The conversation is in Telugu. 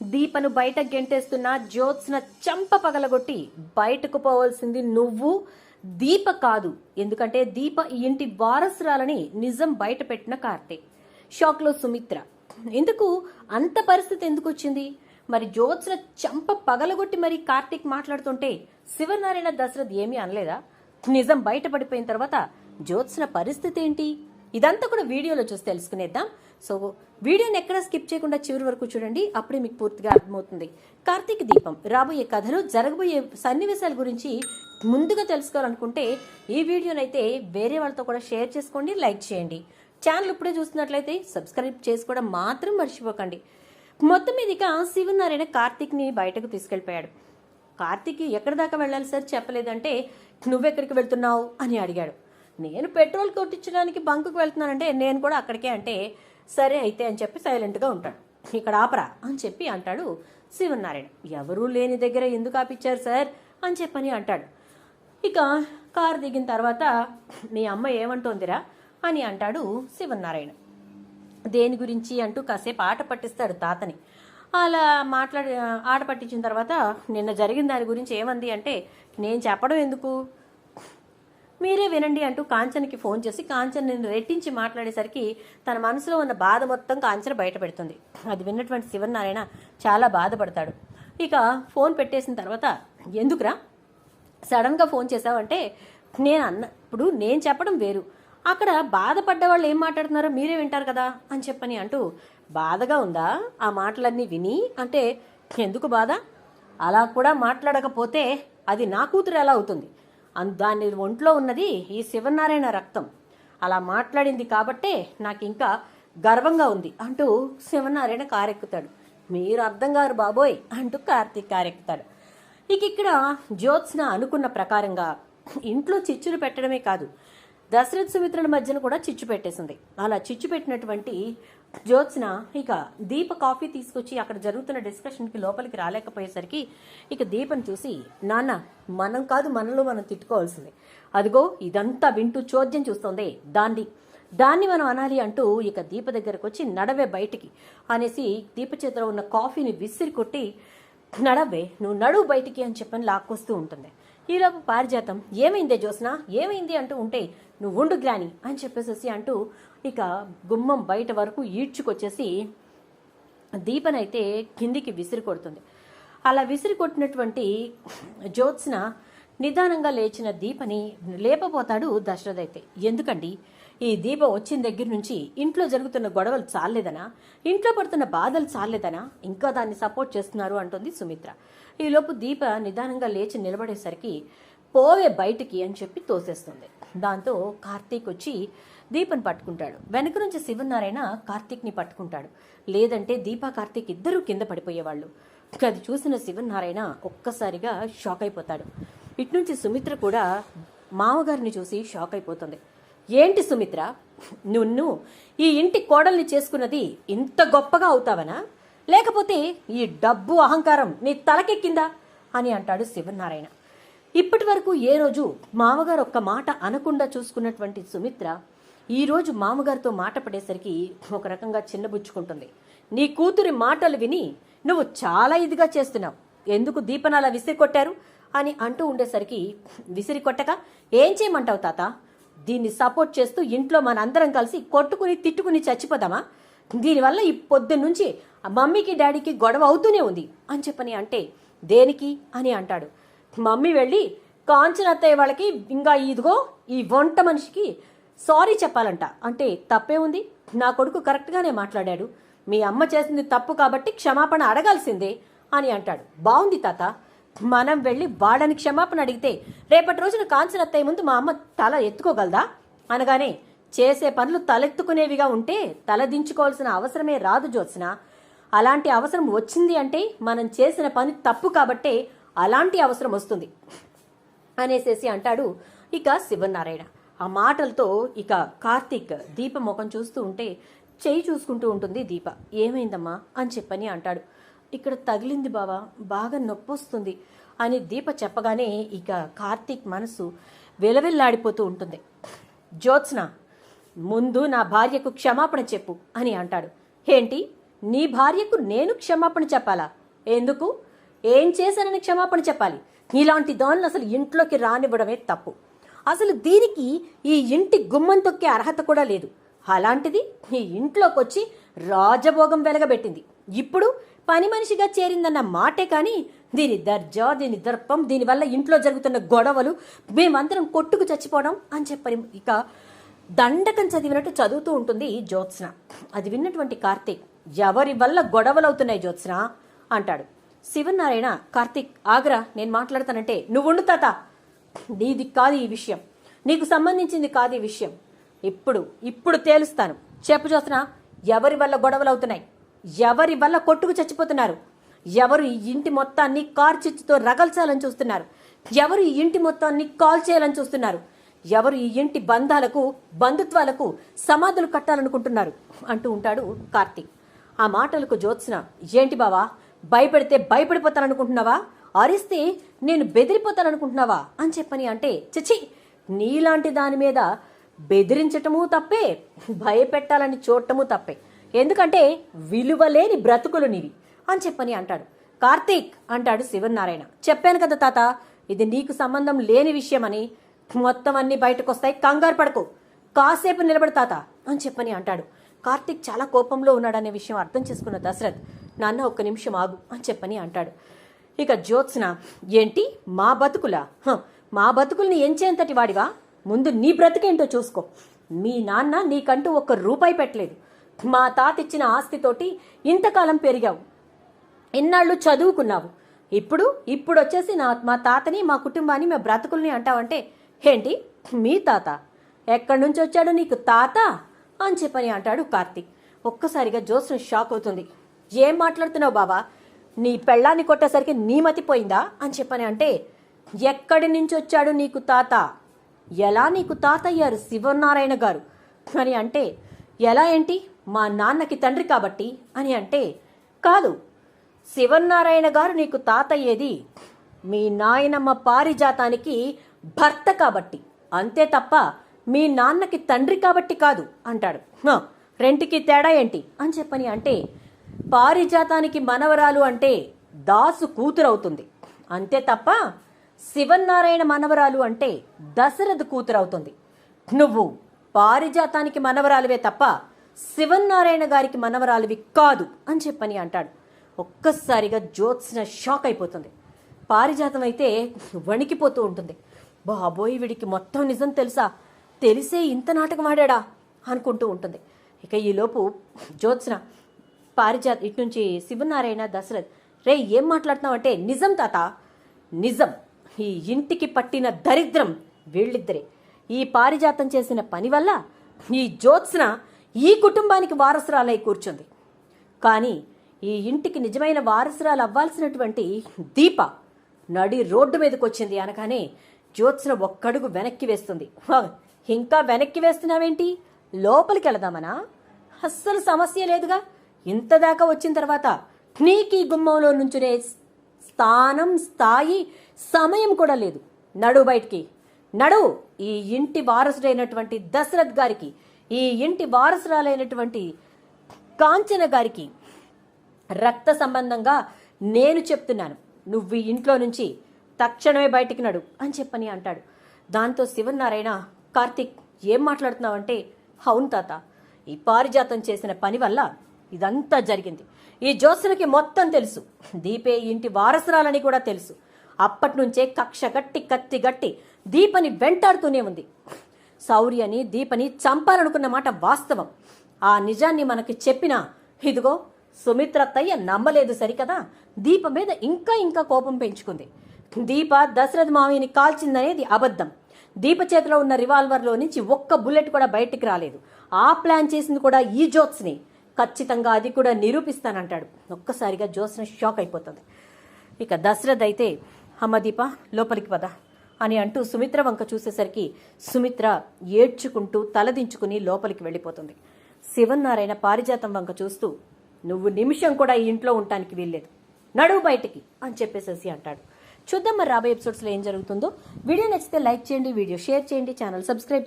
దీపను బయట గెంటేస్తున్న జ్యోత్స్న చంప పగలగొట్టి బయటకు పోవాల్సింది నువ్వు. దీప కాదు ఎందుకంటే దీప ఈ ఇంటి వారసురాలని నిజం బయట పెట్టిన కార్తీక్ షాక్లో సుమిత్ర ఎందుకు? అంత పరిస్థితి ఎందుకు వచ్చింది మరి జ్యోత్స్న చంప పగలగొట్టి మరి కార్తీక్ మాట్లాడుతుంటే శివనారాయణ దశరథ్ ఏమీ అనలేదా? నిజం బయటపడిపోయిన తర్వాత జ్యోత్స్న పరిస్థితి ఏంటి? ఇదంతా కూడా వీడియోలో చూసి తెలుసుకునేద్దాం. సో వీడియోని ఎక్కడా స్కిప్ చేయకుండా చివరి వరకు చూడండి అప్పుడే మీకు పూర్తిగా అర్థమవుతుంది. కార్తీక దీపం రాబోయే కథలో జరగబోయే సన్నివేశాల గురించి ముందుగా తెలుసుకోవాలనుకుంటే ఈ వీడియోనైతే వేరే వాళ్ళతో కూడా షేర్ చేసుకోండి లైక్ చేయండి. ఛానల్ ఇప్పుడే చూస్తున్నట్లయితే సబ్స్క్రైబ్ చేసుకోవడం మాత్రం మర్చిపోకండి. మొత్తం మీదిగా శివనారాయణ కార్తీక్ని బయటకు తీసుకెళ్ళిపోయాడు. కార్తీక్ ఎక్కడి దాకా వెళ్ళాలి సార్ చెప్పలేదంటే నువ్వెక్కడికి వెళ్తున్నావు? అని అడిగాడు. నేను పెట్రోల్ కొట్టించడానికి బంకుకు వెళ్తున్నానంటే నేను కూడా అక్కడికే అంటే సరే అయితే అని చెప్పి సైలెంట్గా ఉంటాడు. ఇక్కడ ఆపరా అని చెప్పి అంటాడు శివనారాయణ. ఎవరూ లేని దగ్గర ఎందుకు ఆపిచ్చారు సార్ అని చెప్పని అంటాడు. ఇక కారు దిగిన తర్వాత మీ అమ్మ ఏమంటోందిరా అని అంటాడు శివనారాయణ. దేని గురించి అంటూ కాసేపు ఆట పట్టిస్తాడు తాతని. అలా మాట్లాడి ఆట పట్టించిన తర్వాత నిన్న జరిగిన దాని గురించి ఏమంది అంటే నేను చెప్పడం ఎందుకు? మీరే వినండి అంటూ కాంచన్కి ఫోన్ చేసి కాంచన్ నేను రెట్టించి మాట్లాడేసరికి తన మనసులో ఉన్న బాధ మొత్తం కాంచన బయట పెడుతుంది. అది విన్నటువంటి శివనారాయణ చాలా బాధపడతాడు. ఇక ఫోన్ పెట్టేసిన తర్వాత ఎందుకురా? సడన్గా ఫోన్ చేసావంటే నేను అన్న ఇప్పుడు నేను చెప్పడం వేరు. అక్కడ బాధపడ్డ వాళ్ళు ఏం మాట్లాడుతున్నారో మీరే వింటారు కదా అని చెప్పని అంటూ బాధగా ఉందా? ఆ మాటలన్నీ విని అంటే ఎందుకు బాధ? అలా కూడా మాట్లాడకపోతే అది నా కూతురు ఎలా అవుతుంది? దాని ఒంట్లో ఉన్నది ఈ శివనారాయణ రక్తం. అలా మాట్లాడింది కాబట్టే నాకు ఇంకా గర్వంగా ఉంది. అంటూ శివనారాయణ కారెక్కుతాడు. మీరు అర్థం గారు బాబోయ్ అంటూ కార్తీక్ కారెక్కుతాడు. ఇక ఇక్కడ జ్యోత్స్న అనుకున్న ప్రకారంగా ఇంట్లో చిచ్చులు పెట్టడమే కాదు దశరథ్ సుమిత్రుల మధ్యన కూడా చిచ్చు పెట్టేసింది. అలా చిచ్చు పెట్టినటువంటి జ్యోత్స్న ఇక దీప కాఫీ తీసుకొచ్చి అక్కడ జరుగుతున్న డిస్కషన్కి లోపలికి రాలేకపోయేసరికి ఇక దీపం చూసి నాన్న మనం కాదు మనలో మనం తిట్టుకోవాల్సింది. అదిగో ఇదంతా వింటూ చోద్యం చూస్తోంది. దాన్ని దాన్ని మనం అనాలి అంటూ ఇక దీప దగ్గరకు వచ్చి నడవే బయటికి అనేసి దీప చేతిలో ఉన్న కాఫీని విసిరి కొట్టి నడవే నువ్వు నడువు బయటికి అని చెప్పని లాక్కొస్తూ ఉంటుంది. ఈలోపు పారిజాతం. ఏమైందే జ్యోత్స్న? ఏమైంది అంటూ ఉంటే నువ్వు ఉండు గ్రాని అని చెప్పేసేసి అంటూ ఇక గుమ్మం బయట వరకు ఈడ్చుకొచ్చేసి దీపనైతే కిందికి విసిరి కొడుతుంది. అలా విసిరి కొట్టినటువంటి జ్యోత్స్న నిదానంగా లేచిన దీపని లేపబోతాడు దశరథ్ అయితే ఎందుకండి? ఈ దీప వచ్చిన దగ్గర నుంచి ఇంట్లో జరుగుతున్న గొడవలు చాలేదనా? ఇంట్లో పడుతున్న బాధలు చాలేదనా? ఇంకా దాన్ని సపోర్ట్ చేస్తున్నారు అంటుంది సుమిత్ర. ఈలోపు దీప నిదానంగా లేచి నిలబడేసరికి పోవే బయటికి అని చెప్పి తోసేస్తుంది. దాంతో కార్తీక్ వచ్చి దీపని పట్టుకుంటాడు. వెనక నుంచి శివనారాయణ కార్తీక్ని పట్టుకుంటాడు. లేదంటే దీపా కార్తీక్ ఇద్దరూ కింద పడిపోయేవాళ్ళు. అది చూసిన శివనారాయణ ఒక్కసారిగా షాక్ అయిపోతాడు. ఇటు నుంచి సుమిత్ర కూడా మామగారిని చూసి షాక్ అయిపోతుంది. ఏంటి సుమిత్ర? నున్ను ఈ ఇంటి కోడల్ని చేసుకున్నది ఇంత గొప్పగా అవుతావనా? లేకపోతే ఈ డబ్బు అహంకారం నీ తలకెక్కిందా? అని అంటాడు శివనారాయణ. ఇప్పటి వరకు ఏ రోజు మామగారు ఒక్క మాట అనకుండా చూసుకున్నటువంటి సుమిత్ర ఈరోజు మామగారితో మాట పడేసరికి ఒక రకంగా చిన్నబుచ్చుకుంటుంది. నీ కూతురి మాటలు విని నువ్వు చాలా ఇదిగా చేస్తున్నావు. ఎందుకు దీపన అలా విసిరి కొట్టారు అని అంటూ ఉండేసరికి విసిరి కొట్టక ఏం చేయమంటావు తాత? దీన్ని సపోర్ట్ చేస్తూ ఇంట్లో మనందరం కలిసి కొట్టుకుని తిట్టుకుని చచ్చిపోదామా? దీనివల్ల ఈ పొద్దున్న నుంచి మమ్మీకి డాడీకి గొడవ అవుతూనే ఉంది అని చెప్పని అంటే దేనికి అని అంటాడు. మమ్మీ వెళ్ళి కాంచన అత్తయ్య వాళ్ళకి ఇంకా ఇదిగో ఈ వంట మనిషికి సారీ చెప్పాలంట. అంటే తప్పే ఉంది. నా కొడుకు కరెక్ట్గానే మాట్లాడాడు. మీ అమ్మ చేసింది తప్పు కాబట్టి క్షమాపణ అడగాల్సిందే అని అంటాడు. బాగుంది తాత. మనం వెళ్ళి వాళ్ళని క్షమాపణ అడిగితే రేపటి రోజున కాంచన అత్తయ్య ముందు మా అమ్మ తల ఎత్తుకోగలదా? అనగానే చేసే పనులు తలెత్తుకునేవిగా ఉంటే తల దించుకోవాల్సిన అవసరమే రాదు జ్యోత్స్న. అలాంటి అవసరం వచ్చింది అంటే మనం చేసిన పని తప్పు కాబట్టే అలాంటి అవసరం వస్తుంది. అనేసేసి అంటాడు ఇక శివనారాయణ ఆ మాటలతో ఇక కార్తీక్ దీప ముఖం చూస్తూ ఉంటే చేయి చూసుకుంటూ ఉంటుంది దీప. ఏమైందమ్మా? అని చెప్పని అంటాడు. ఇక్కడ తగిలింది బావా బాగా నొప్పొస్తుంది అని దీప చెప్పగానే ఇక కార్తీక్ మనసు వెలవెల్లాడిపోతూ ఉంటుంది. జ్యోత్స్న ముందు నా భార్యకు క్షమాపణ చెప్పు అని అంటాడు. ఏంటి? నీ భార్యకు నేను క్షమాపణ చెప్పాలా? ఎందుకు? ఏం చేశానని క్షమాపణ చెప్పాలి? ఇలాంటి దాన్ని అసలు ఇంట్లోకి రానివ్వడమే తప్పు. అసలు దీనికి ఈ ఇంటి గుమ్మం తొక్కే అర్హత కూడా లేదు. అలాంటిది ఈ ఇంట్లోకి వచ్చి రాజభోగం వెలగబెట్టింది. ఇప్పుడు పని మనిషిగా చేరిందన్న మాటే కానీ దీని దర్జా దీని దర్పం దీనివల్ల ఇంట్లో జరుగుతున్న గొడవలు మేమందరం కొట్టుకు చచ్చిపోవడం అని చెప్పని ఇక దండకం చదివినట్టు చదువుతూ ఉంటుంది ఈ జ్యోత్స్న. అది విన్నటువంటి కార్తీక్. ఎవరి వల్ల గొడవలు అవుతున్నాయి జ్యోత్స్న? అంటాడు. శివనారాయణ కార్తీక్ ఆగ్రా నేను మాట్లాడతానంటే నువ్వు ఉండు తాత. నీది కాదు ఈ విషయం. నీకు సంబంధించింది కాదు ఈ విషయం. ఇప్పుడు ఇప్పుడు తేలుస్తాను. చెప్పు జ్యోత్స్న ఎవరి వల్ల గొడవలు అవుతున్నాయి? ఎవరి వల్ల కొట్టుకు చచ్చిపోతున్నారు? ఎవరు ఈ ఇంటి మొత్తాన్ని కార్చిచ్చుతో రగల్చాలని చూస్తున్నారు? ఎవరు ఈ ఇంటి మొత్తాన్ని కాల్ చేయాలని చూస్తున్నారు? ఎవరు ఈ ఇంటి బంధాలకు బంధుత్వాలకు సమాధులు కట్టాలనుకుంటున్నారు? అంటూ ఉంటాడు కార్తీక్ ఆ మాటలకు జ్యోత్స్న ఏంటి బావా? భయపెడితే భయపడిపోతాననుకుంటున్నావా? అరిస్తే నేను బెదిరిపోతాననుకుంటున్నావా? అని చెప్పని అంటే చిచి నీలాంటి దాని మీద బెదిరించటము తప్పే భయపెట్టాలని చూడటము తప్పే. ఎందుకంటే విలువలేని బ్రతుకులు నీవి అని చెప్పని అంటాడు. కార్తీక్ అంటాడు శివనారాయణ చెప్పాను కదా తాత ఇది నీకు సంబంధం లేని విషయమని. మొత్తం అన్ని బయటకు వస్తాయి కంగారు పడకు. కాసేపు నిలబడి తాత అని చెప్పని అంటాడు. కార్తీక్ చాలా కోపంలో ఉన్నాడనే విషయం అర్థం చేసుకున్న దశరథ్ నాన్న ఒక్క నిమిషం ఆగు అని చెప్పని అంటాడు. ఇక జ్యోత్స్న ఏంటి? మా బతుకులా? మా బతుకుల్ని ఎంచేంతటి వాడివా? ముందు నీ బ్రతికేంటో చూసుకో. మీ నాన్న నీకంటూ ఒక్క రూపాయి పెట్టలేదు. మా తాత ఇచ్చిన ఆస్తితోటి ఇంతకాలం పెరిగావు. ఇన్నాళ్ళు చదువుకున్నావు. ఇప్పుడు ఇప్పుడు వచ్చేసి నా మా తాతని మా కుటుంబాన్ని మా బ్రతుకుల్ని అంటావంటే ఏంటి? మీ తాత. ఎక్కడి నుంచి వచ్చాడు నీకు తాత? అని చెప్పని అంటాడు కార్తీక్. ఒక్కసారిగా జోస్న షాక్ అవుతుంది. ఏం మాట్లాడుతున్నావు బాబా నీ పెళ్ళాన్ని కొట్టేసరికి నీ మతిపోయిందా అని చెప్పని అంటే ఎక్కడి నుంచి వచ్చాడు నీకు తాత? ఎలా నీకు తాత అయ్యారు శివనారాయణ గారు? అని అంటే ఎలా ఏంటి? మా నాన్నకి తండ్రి కాబట్టి అని అంటే కాదు శివనారాయణ గారు నీకు తాతయ్యేది. మీ నాయనమ్మ పారిజాతానికి భర్త కాబట్టి. అంతే తప్ప మీ నాన్నకి తండ్రి కాబట్టి కాదు అంటాడు. రెంటికి తేడా ఏంటి? అని చెప్పని అంటే పారిజాతానికి మనవరాలు అంటే దాసు కూతురవుతుంది. అంతే తప్ప శివనారాయణ మనవరాలు అంటే దశరథ కూతురవుతుంది. నువ్వు పారిజాతానికి మనవరాలువే తప్ప శివన్నారాయణ గారికి మనవరాలివి కాదు అని చెప్పని అంటాడు. ఒక్కసారిగా జ్యోత్స్న షాక్ అయిపోతుంది. పారిజాతం అయితే వణికిపోతూ ఉంటుంది. బాబోయ్ వీడికి మొత్తం నిజం తెలుసా? తెలిసే ఇంత నాటకం ఆడాడా? అనుకుంటూ ఉంటుంది. ఇక ఈలోపు జ్యోత్స్న పారిజాత్ ఇటు నుంచి శివనారాయణ దశరథ్ రే ఏం మాట్లాడుతున్నావు అంటే నిజం తాత నిజం. ఈ ఇంటికి పట్టిన దరిద్రం వీళ్ళిద్దరే. ఈ పారిజాతం చేసిన పని వల్ల ఈ జ్యోత్స్న ఈ కుటుంబానికి వారసురాలై కూర్చుంది. కానీ ఈ ఇంటికి నిజమైన వారసురాలు అవ్వాల్సినటువంటి దీప నడి రోడ్డు మీదకి వచ్చింది అనగానే జ్యోత్స్న ఒక్కడుగు వెనక్కి వేస్తుంది. ఇంకా వెనక్కి వేస్తున్నావేంటి? లోపలికి వెళదామనా అస్సలు సమస్య లేదుగా? ఇంతదాకా వచ్చిన తర్వాత నీకు ఈ గుమ్మంలో నుంచునే స్థానం స్థాయి సమయం కూడా లేదు. నడు బయటికి. నడు ఈ ఇంటి వారసుడైనటువంటి దశరథ్ గారికి ఈ ఇంటి వారసురాలైనటువంటి కాంచన గారికి రక్త సంబంధంగా నేను చెప్తున్నాను. నువ్వు ఈ ఇంట్లో నుంచి తక్షణమే బయటికి నడు అని చెప్పని అంటాడు. దాంతో శివనారాయణ కార్తిక్ ఏం మాట్లాడుతున్నావంటే అవును తాత ఈ పారిజాతం చేసిన పని వల్ల ఇదంతా జరిగింది. ఈ జ్యోత్సనకి మొత్తం తెలుసు. దీపే ఇంటి వారసురాలని కూడా తెలుసు. అప్పటి నుంచే కక్ష గట్టి కత్తి గట్టి దీపని వెంటాడుతూనే ఉంది. శౌర్యని దీపని చంపాలనుకున్న మాట వాస్తవం. ఆ నిజాన్ని మనకి చెప్పిన ఇదిగో సుమిత్రత్తయ్య నమ్మలేదు సరికదా? దీప మీద ఇంకా ఇంకా కోపం పెంచుకుంది. దీప దశరథ మావయ్యని కాల్చిందనేది అబద్ధం. దీప చేతిలో ఉన్న రివాల్వర్లో నుంచి ఒక్క బుల్లెట్ కూడా బయటికి రాలేదు. ఆ ప్లాన్ చేసింది కూడా ఈ జోత్స్ని ఖచ్చితంగా అది కూడా నిరూపిస్తానంటాడు. ఒక్కసారిగా జోత్స్న షాక్ అయిపోతుంది. ఇక దశరథ్ అయితే అమ్మ దీప లోపలికి పద. అని అంటూ సుమిత్ర వంక చూసేసరికి సుమిత్ర ఏడ్చుకుంటూ తలదించుకుని లోపలికి వెళ్ళిపోతుంది. శివన్నారాయణ పారిజాతం వంక చూస్తూ నువ్వు నిమిషం కూడా ఈ ఇంట్లో ఉండటానికి వీల్లేదు. నడువు బయటికి అని చెప్పేసేసి అంటాడు. చూద్దాం మరి రాబోయే ఎపిసోడ్స్లో ఏం జరుగుతుందో. వీడియో నచ్చితే లైక్ చేయండి వీడియో షేర్ చేయండి ఛానల్ సబ్స్క్రైబ్ చేయండి.